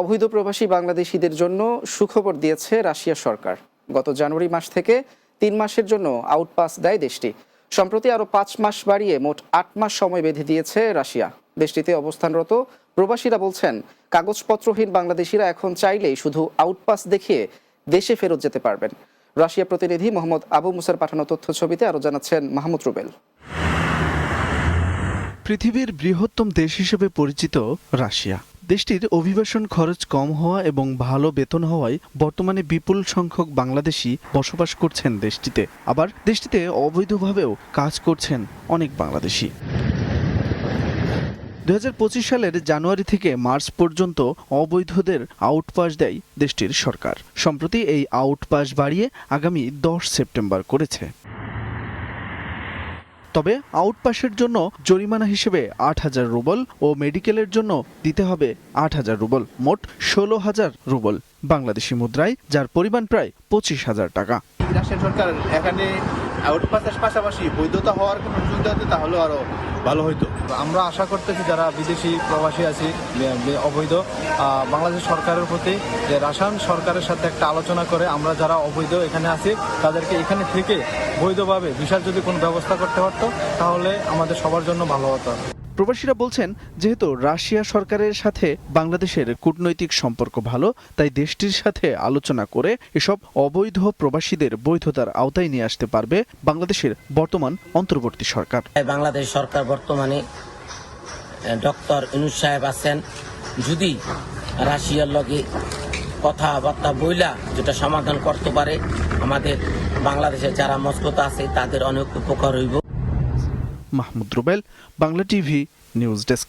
অবৈধ প্রবাসী বাংলাদেশিদের জন্য সুখবর দিয়েছে রাশিয়া সরকার। গত জানুয়ারি মাস থেকে তিন মাসের জন্য আউটপাস দেয় দেশটি। সম্প্রতি আরও পাঁচ মাস বাড়িয়ে মোট আট মাস সময় বেঁধে দিয়েছে রাশিয়া। দেশটিতে অবস্থানরত প্রবাসীরা বলছেন, কাগজপত্রহীন বাংলাদেশিরা এখন চাইলেই শুধু আউটপাস দেখিয়ে দেশে ফেরত যেতে পারবেন। রাশিয়া প্রতিনিধি মোহাম্মদ আবু মুসার পাঠানো তথ্য ছবিতে আরও জানাচ্ছেন মাহমুদ রুবেল। পৃথিবীর বৃহত্তম দেশ হিসেবে পরিচিত রাশিয়া। দেশটির অভিবাসন খরচ কম হওয়া এবং ভালো বেতন হওয়ায় বর্তমানে বিপুল সংখ্যক বাংলাদেশি বসবাস করছেন দেশটিতে। আবার দেশটিতে অবৈধভাবেও কাজ করছেন অনেক বাংলাদেশি। দু হাজার পঁচিশ সালের জানুয়ারি থেকে মার্চ পর্যন্ত অবৈধদের আউটপাস দেয় দেশটির সরকার। সম্প্রতি এই আউটপাস বাড়িয়ে আগামী দশ সেপ্টেম্বর করেছে। তবে আউটপাসের জন্য জরিমানা হিসেবে আট হাজার রুবল ও মেডিকেলের জন্য দিতে হবে আট হাজার রুবল, মোট ষোলো হাজার রুবল বাংলাদেশি মুদ্রায়, যার পরিমাণ প্রায় পঁচিশ হাজার টাকা। রাশিয়ান সরকার এখানে আউটপাসের পাশাপাশি বৈধতা হওয়ার কোনো সুবিধা হতো তাহলে আরও ভালো হইতো। আমরা আশা করতেছি যারা বিদেশি প্রবাসী আছি অবৈধ বাংলাদেশ সরকারের প্রতি যে রাসায়ন সরকারের সাথে একটা আলোচনা করে আমরা যারা অবৈধ এখানে আছি, তাদেরকে এখানে থেকে বৈধভাবে ভিসার যদি কোনো ব্যবস্থা করতে পারতো, তাহলে আমাদের সবার জন্য ভালো হতো। প্রবাসীরা বলছেন, যেহেতু রাশিয়া সরকারের সাথে বাংলাদেশের কূটনৈতিক সম্পর্ক ভালো, তাই দেশটির সাথে আলোচনা করে এসব অবৈধ প্রবাসীদের বৈধতার আওতায় নিয়ে আসতে পারবে বাংলাদেশের বর্তমান অন্তর্বর্তী সরকার। বাংলাদেশ সরকার বর্তমানে ডক্টর ইনুস সাহেব আছেন। যদি রাশিয়ার লগে কথাবার্তা বইলা যেটা সমাধান করতে পারে, আমাদের বাংলাদেশে যারা মস্কোতে আছে, তাদের অনেক উপকার হইব। Mahmud Rubel Bangla TV news desk.